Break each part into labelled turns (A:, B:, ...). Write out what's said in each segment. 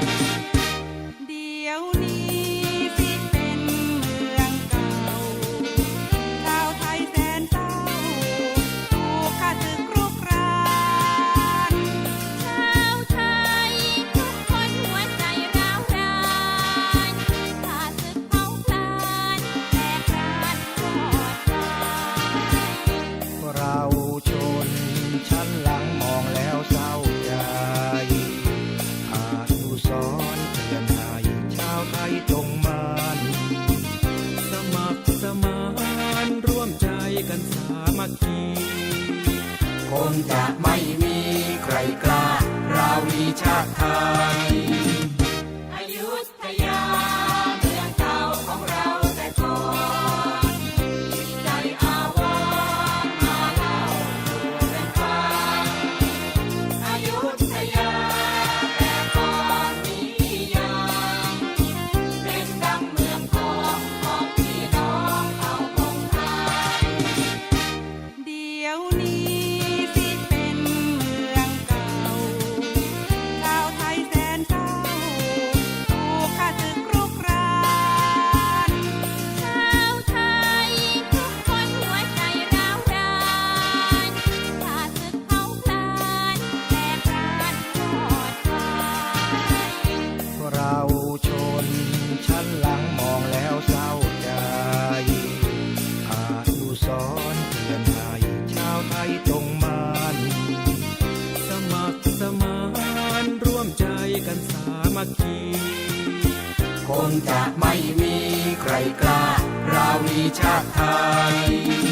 A: Bye. มั
B: คคีค
A: งจะไม่มีใครกล้าราวีชาติไทย
C: จะไม่มีใค
D: รกล้าราวี
C: ชาติไทย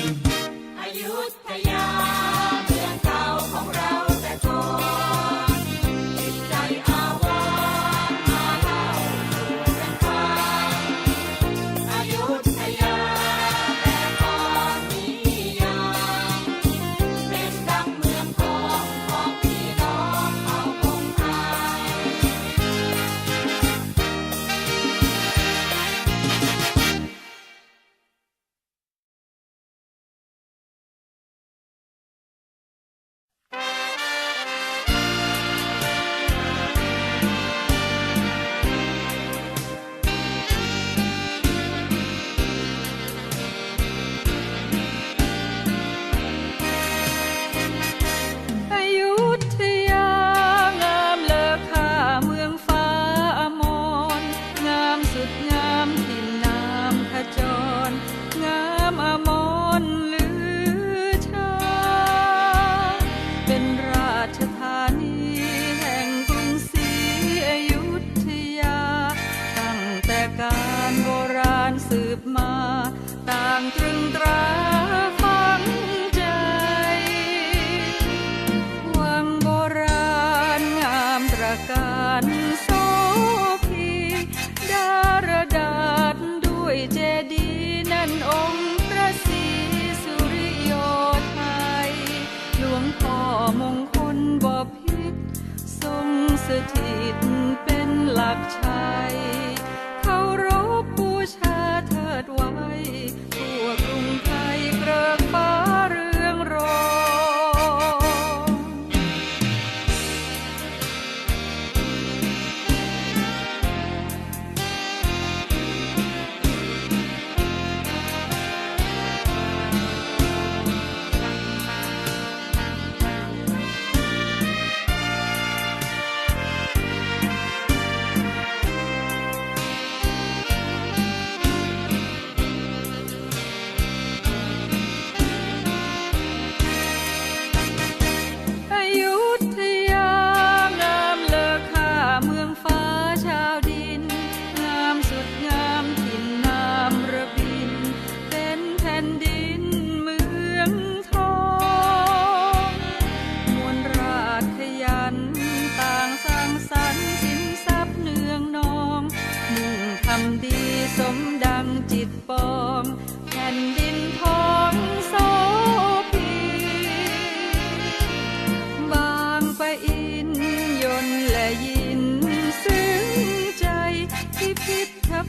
C: สืบมา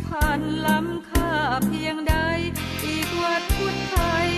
C: ผ่าน
A: ล้ำค่าเพียง
B: ใด
A: อีกวัดพุทธไทย